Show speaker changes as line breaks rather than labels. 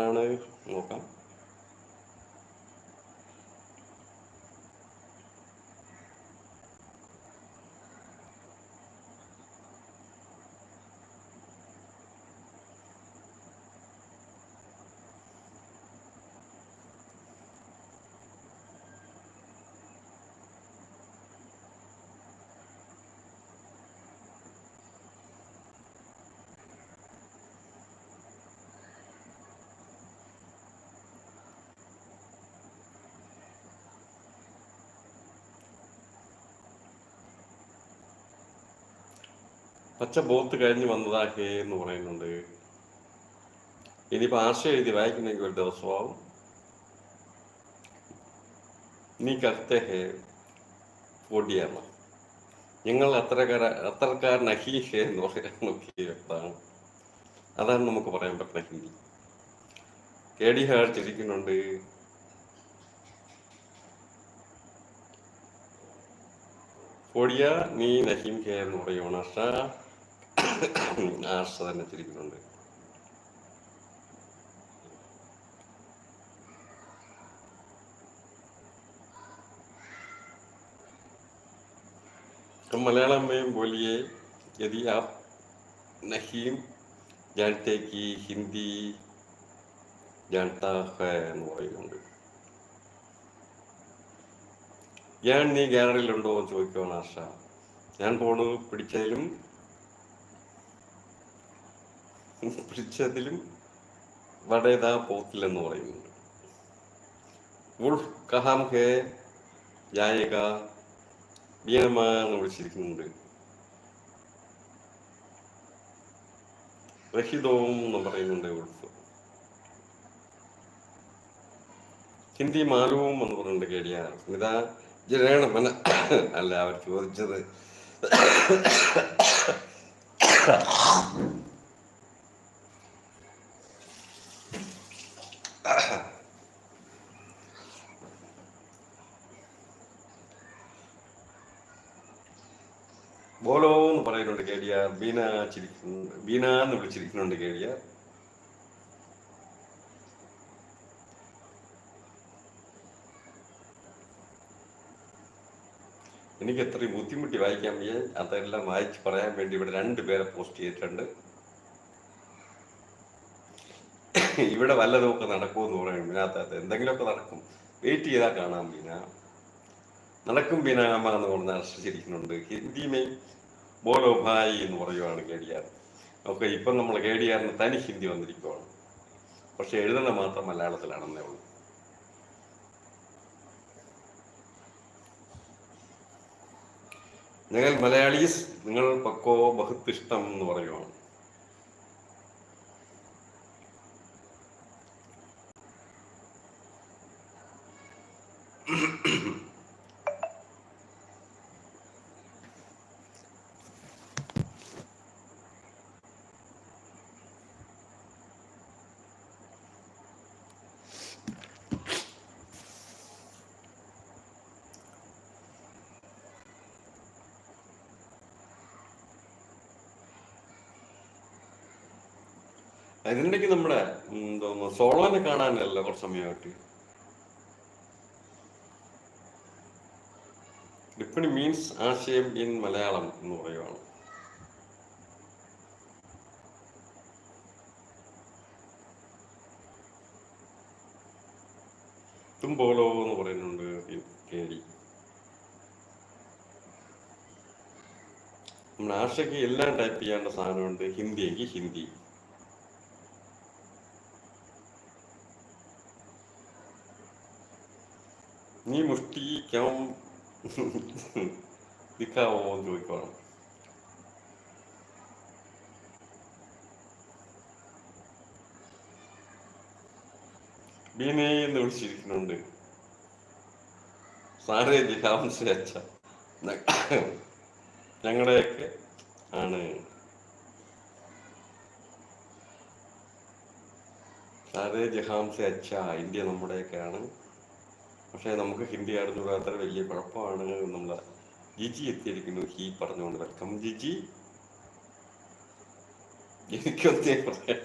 ആണ്. നോക്കാം. പച്ച ബോത്ത് കഴിഞ്ഞ് വന്നതാ ഹേ എന്ന് പറയുന്നുണ്ട്. ഇനിയിപ്പോൾ ആശയം എഴുതി വായിക്കുന്നെങ്കിൽ ഒരു ദിവസമാവും നീ കത്തെ ഹേ പൊടിയാണ് ഞങ്ങൾ അത്രക്കാര അത്രക്കാരൻ അഹി ഹേ എന്ന് പറയുന്ന വ്യക്തമാണ്. അതാണ് നമുക്ക് പറയാൻ പറ്റുന്ന ഹിന്ദി. കെ ഡി ഹാഴ്ചിരിക്കുന്നുണ്ട് പൊടിയ നീ നഹീം ഹേ എന്ന് പറയുവാണ് ആശ. ആർഷ തന്നെ ചിരിക്കുന്നുണ്ട് तो मलयालम में बोलिए यदि आप नहीं जानते कि हिंदी जानता है എന്ന് പറയുന്നുണ്ട് ഞാൻ നീ ഗ്യാലറിയിലുണ്ടോ എന്ന് ചോദിക്കുവാണ് ആശ ഞാൻ പോണു പിടിച്ചതിലും പിടിച്ചതിലും വടേതാ പോത്തില്ലെന്ന് പറയുന്നുണ്ട് വുൾഫ് കഹാം ഹേ ജായക വീണമാന്ന് വിളിച്ചിരിക്കുന്നുണ്ട്. റഹിദവും എന്ന് പറയുന്നുണ്ട് ഉൾഫ്. ഹിന്ദി മാലവും എന്ന് പറഞ്ഞിട്ട് കേടിയ സ്മിത ജനഗണമന അല്ല അവർ ചോദിച്ചത്. ബോലോ എന്ന് പറയുന്നുണ്ട് കേടിയ ബീന ചിരിക്കുന്നു ബീന എന്ന് വിളിച്ചിരിക്കുന്നുണ്ട് കേടിയ എനിക്ക് എത്രയും ബുദ്ധിമുട്ടി വായിക്കാൻ വയ്യ. അതെല്ലാം വായിച്ച് പറയാൻ വേണ്ടി ഇവിടെ രണ്ട് പേരെ പോസ്റ്റ് ചെയ്തിട്ടുണ്ട്. ഇവിടെ വല്ലതുമൊക്കെ നടക്കുമെന്ന് പറയും. ഇതിനകത്ത് എന്തെങ്കിലുമൊക്കെ നടക്കും. വെയിറ്റ് ചെയ്താൽ കാണാം ബീന. നടക്കും ബിനാമ എന്ന് പറഞ്ഞ ആശ്രയിച്ചിരിക്കുന്നുണ്ട് ഹിന്ദിമേ ബോലോ ഭായി എന്ന് പറയുവാണ് കെ ഡി ആർ. ഒക്കെ ഇപ്പം നമ്മൾ കെ ഡി ആറിന് തനി ഹിന്ദി വന്നിരിക്കുവാണ്. പക്ഷെ എഴുതുന്ന മാത്രം മലയാളത്തിലാണെന്നേ ഉള്ളൂ. ഞങ്ങൾ മലയാളീസ് നിങ്ങൾ പക്കോ ബഹുത്ത് ഇഷ്ടം എന്ന് പറയുവാണ്. അതിനിടയ്ക്ക് നമ്മുടെ സോളോനെ കാണാനല്ല കുറച്ച് സമയമായിട്ട് ഡിപ്പണി മീൻസ് ആശയം ഇൻ മലയാളം എന്ന് പറയുവാണ്. തും പോലോ എന്ന് പറയുന്നുണ്ട് കേടി. നമ്മുടെ ആശയ്ക്ക് എല്ലാം ടൈപ്പ് ചെയ്യേണ്ട സാധനമുണ്ട് ഹിന്ദിയെങ്കിൽ ഹിന്ദി. നീ മുഷ്ടി ക്യം. ദിക്കാവോ എന്ന് ചോദിക്കണം. ബീനെ എന്ന് വിളിച്ചിരിക്കുന്നുണ്ട്. സാറേ ജിഹാം സ്വേച്ഛ ഞങ്ങളുടെയൊക്കെ ആണ്. സാറേ ജഹാം സെ അച്ഛ. ഇന്ത്യ നമ്മുടെയൊക്കെയാണ്. പക്ഷേ നമുക്ക് ഹിന്ദി ആയിരുന്നു അത്ര വലിയ കുഴപ്പമാണ് നമ്മൾ ജിജി എത്തിയിരിക്കുന്നു. ഹി പറഞ്ഞുകൊണ്ട് വെൽക്കം ജിജി. എനിക്കൊന്നേ പറയാ